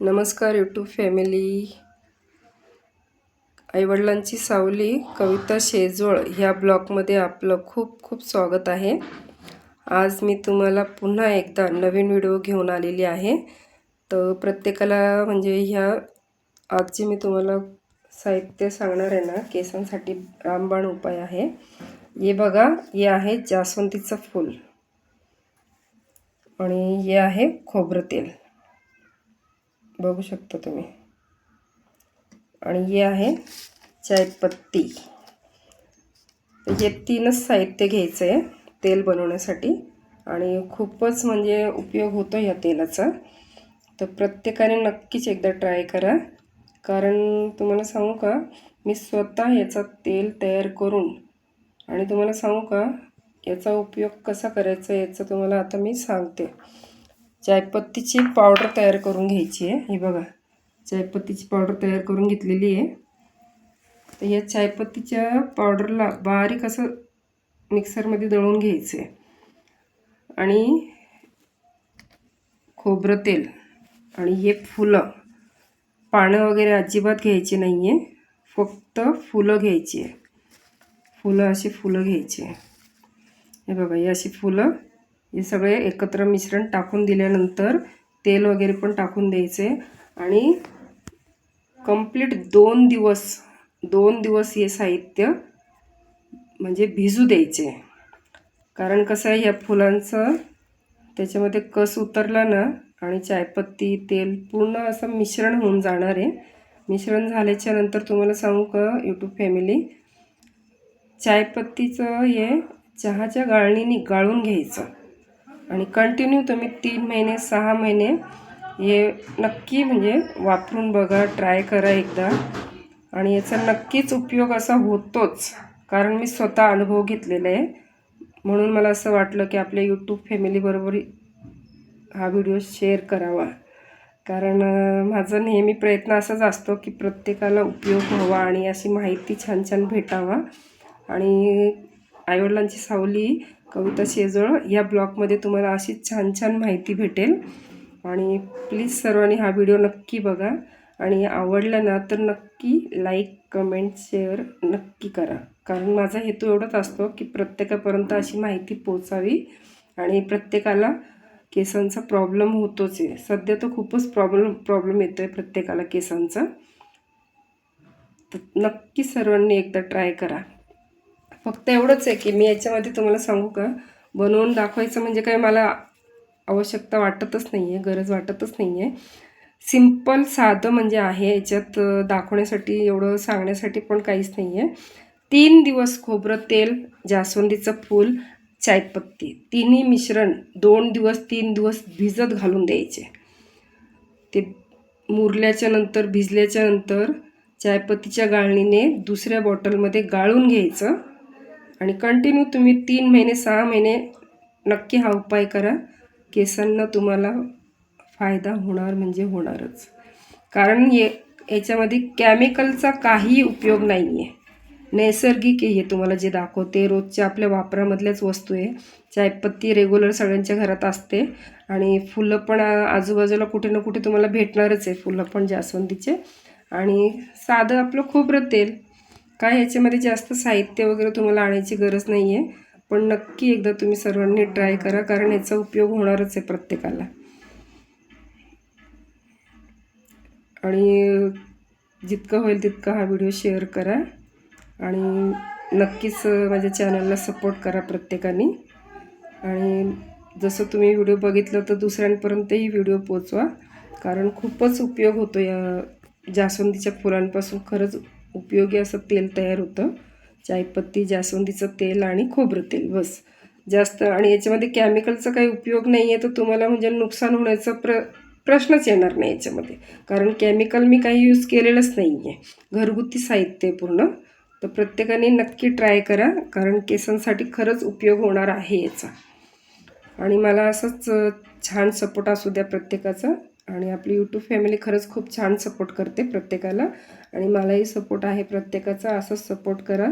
नमस्कार YouTube family आईवडिलांची सावली कविता शेजोळ ह्या ब्लॉगमध्ये आपलं खूप खूप स्वागत आहे. आज मी तुम्हाला पुन्हा एकदा नवीन व्हिडिओ घेऊन आलेली आहे. तर प्रत्येकाला म्हणजे ह्या आजची मी तुम्हाला साहित्य सांगणार आहे ना केसांसाठी रामबाण उपाय आहे. हे बघा हे आहे जास्वंदीचं फूल. आणि हे आहे खोबरं तेल. बघू शकता तुम्ही. आणि हे आहे चायपत्ती. हे तीनच साहित्य घ्यायचं आहे तेल बनवण्यासाठी. आणि खूपच म्हणजे उपयोग होतो ह्या तेलाचा. तर प्रत्येकाने नक्कीच एकदा ट्राय करा. कारण तुम्हाला सांगू का मी स्वतः याचा तेल तयार करून आणि तुम्हाला सांगू का याचा उपयोग कसा करायचा याचं तुम्हाला आता मी सांगते. चायपत्तीची पावडर तयार करून घ्यायची आहे. ही बघा चायपत्तीची पावडर तयार करून घेतलेली आहे. तर या चायपत्तीच्या पावडरला बारीक असं मिक्सरमध्ये दळून घ्यायचं आहे. आणि खोबरं तेल आणि हे फुलं पानं वगैरे अजिबात घ्यायची नाही आहे फक्त फुलं घ्यायची आहे. फुलं अशी फुलं घ्यायची आहे. हे बघा ही अशी फुलं हे सगळे एकत्र मिश्रण टाकून दिल्यानंतर तेल वगैरे पण टाकून द्यायचे. आणि कंप्लीट दोन दिवस दोन दिवस हे साहित्य म्हणजे भिजू द्यायचे. कारण कसं आहे ह्या फुलांचं त्याच्यामध्ये कस उतरला ना आणि चायपत्ती तेल पूर्ण असं मिश्रण होऊन जाणार आहे. मिश्रण झाल्याच्यानंतर तुम्हाला सांगू का यूट्यूब फॅमिली चायपत्तीचं हे चहाच्या गाळणीने गाळून घ्यायचं. आणि कंटिन्यू तुम्ही तीन महिने सहा महिने हे नक्की म्हणजे वापरून बघा ट्राय करा एकदा. आणि याचा नक्कीच उपयोग असा होतोच कारण मी स्वतः अनुभव घेतलेला आहे. म्हणून मला असं वाटलं की आपल्या यूट्यूब फॅमिलीबरोबर हा व्हिडिओ शेअर करावा. कारण माझा नेहमी प्रयत्न असाच असतो की प्रत्येकाला उपयोग व्हावा आणि अशी माहिती छान छान भेटावा. आणि आईवडिलांची सावली कविता शेजवळ या ब्लॉगमध्ये तुम्हाला अशी छान छान माहिती भेटेल. आणि प्लीज सर्वांनी हा व्हिडिओ नक्की बघा. आणि आवडला ना तर नक्की लाईक कमेंट शेअर नक्की करा. कारण माझा हेतू एवढाच असतो की प्रत्येकापर्यंत अशी माहिती पोचावी आणि प्रत्येकाला केसांचा प्रॉब्लेम होतोच आहे. सध्या तर खूपच प्रॉब्लेम प्रॉब्लेम येतो आहे प्रत्येकाला केसांचा. तर नक्की सर्वांनी एकदा ट्राय करा. फक्त एवढंच आहे की मी याच्यामध्ये तुम्हाला सांगू का? बनवून दाखवायचं म्हणजे काय मला आवश्यकता वाटतच नाही आहे गरज वाटतच नाही आहे सिंपल साधं म्हणजे आहे याच्यात दाखवण्यासाठी एवढं सांगण्यासाठी पण काहीच नाही आहे तीन दिवस खोबरं तेल जास्वंदीचं फूल चायपत्ती. तिन्ही मिश्रण दोन दिवस तीन दिवस भिजत घालून द्यायचे. ते मुरल्याच्या नंतर भिजल्याच्या नंतर चायपत्तीच्या गाळणीने दुसऱ्या बॉटलमध्ये गाळून घ्यायचं. आणि कंटिन्यू तुम्ही तीन महिने सहा महिने नक्की हा उपाय करा. केसांना तुम्हाला फायदा होणार म्हणजे होणारच. कारण ये याच्यामध्ये केमिकलचा काही उपयोग नाही आहे नैसर्गिक हे तुम्हाला जे दाखवते. रोजच्या आपल्या वापरामधल्याच वस्तू आहे. चायपत्ती रेग्युलर सगळ्यांच्या घरात असते. आणि फुलं पण आजूबाजूला कुठे ना कुठे तुम्हाला भेटणारच आहे. फुलं पण जास्वंदीचे. आणि साधं आपलं खोबरं तेल. काय ह्याच्यामध्ये जास्त साहित्य वगैरे तुम्हाला आणायची गरज नाही आहे पण नक्की एकदा तुम्ही सर्वांनी ट्राय करा कारण याचा उपयोग होणारच आहे प्रत्येकाला. आणि जितकं होईल तितका हा व्हिडिओ शेअर करा. आणि नक्कीच माझ्या चॅनलला सपोर्ट करा प्रत्येकाने. आणि जसं तुम्ही व्हिडिओ बघितलं तर दुसऱ्यांपर्यंतही व्हिडिओ पोचवा. कारण खूपच उपयोग होतो या जास्वंदीच्या फुलांपासून. खरंच उपयोगी असं तेल तयार होतं. चायपत्ती जास्वंदीचं तेल आणि खोबरं तेल बस. जास्त आणि याच्यामध्ये केमिकलचा काही उपयोग नाही आहे तर तुम्हाला म्हणजे नुकसान होण्याचा प्र प्रश्नच येणार नाही याच्यामध्ये. कारण केमिकल मी काही यूज केलेलंच नाही आहे घरगुती साहित्य पूर्ण. तर प्रत्येकाने नक्की ट्राय करा कारण केसांसाठी खरंच उपयोग होणार आहे याचा. आणि मला असंच छान सपोर्ट असू द्या प्रत्येकाचा. आणि आपली यूट्यूब फॅमिली खरंच खूप छान सपोर्ट करते प्रत्येकाला. आणि मलाही सपोर्ट आहे प्रत्येकाचा असंच सपोर्ट करा.